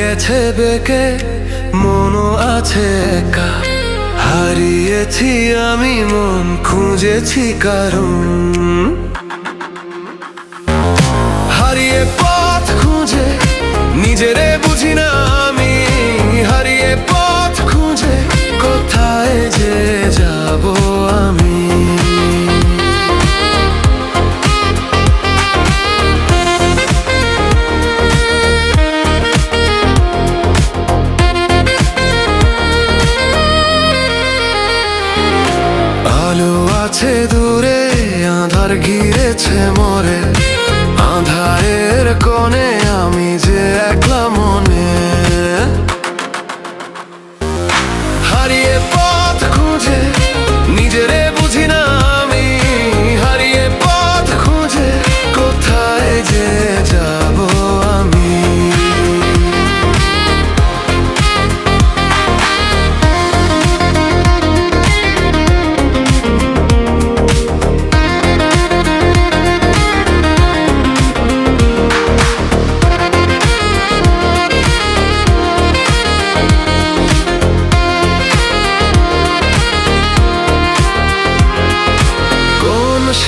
গেছে বেকে, মনও আছে একা। হারিয়েছি আমি, মন খুঁজেছি কারণ হারিয়ে পথ খুঁজে, নিজেরে বুঝি না আমি। হারিয়ে পথ খুঁজে, কোথায় যে যাব আছে দূরে, আধার ঘিরেছে মরে। আধারের কোণে আমি যে একলা মনে। হারিয়ে পথ খুঁজে, নিজেরে বুঝি না আমি। হারিয়ে পথ খুঁজে, কোথায় যে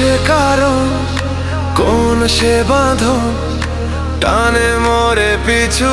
সে কারণ? কোন সে বাঁধ টানে মরে পিছু